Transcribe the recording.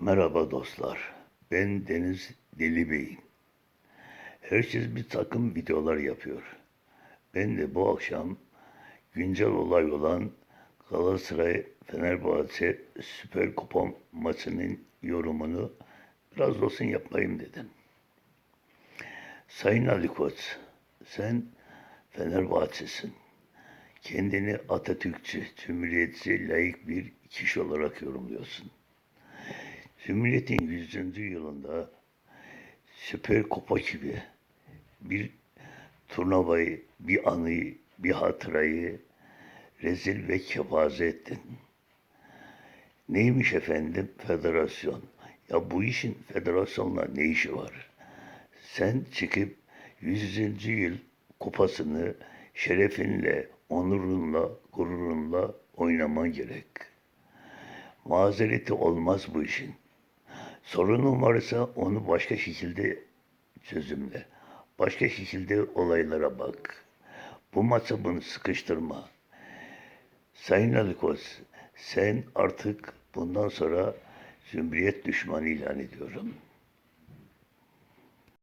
Merhaba dostlar. Ben Deniz Deli Bey. Herkes bir takım videolar yapıyor. Ben de bu akşam güncel olay olan Galatasaray Fenerbahçe Süper Kupa maçının yorumunu biraz olsun yapayım dedim. Sayın Ali Koç, sen Fenerbahçe'sin. Kendini Atatürkçü, Cumhuriyetçi, layık bir kişi olarak yorumluyorsun. Cumhuriyet'in 100. yılında Süper Kupa gibi bir turnuvayı, bir anıyı, bir hatırayı rezil ve kepaze ettin. Neymiş efendim federasyon? Ya bu işin federasyonla ne işi var? Sen çıkıp 100. yıl kupasını şerefinle, onurunla, gururunla oynaman gerek. Mazereti olmaz bu işin. Sorunun varsa onu başka şekilde çözümle. Başka şekilde olaylara bak. Bu maça bunu sıkıştırma. Sayın Ali Koç, sen artık bundan sonra Cumhuriyet düşmanı ilan ediyorum.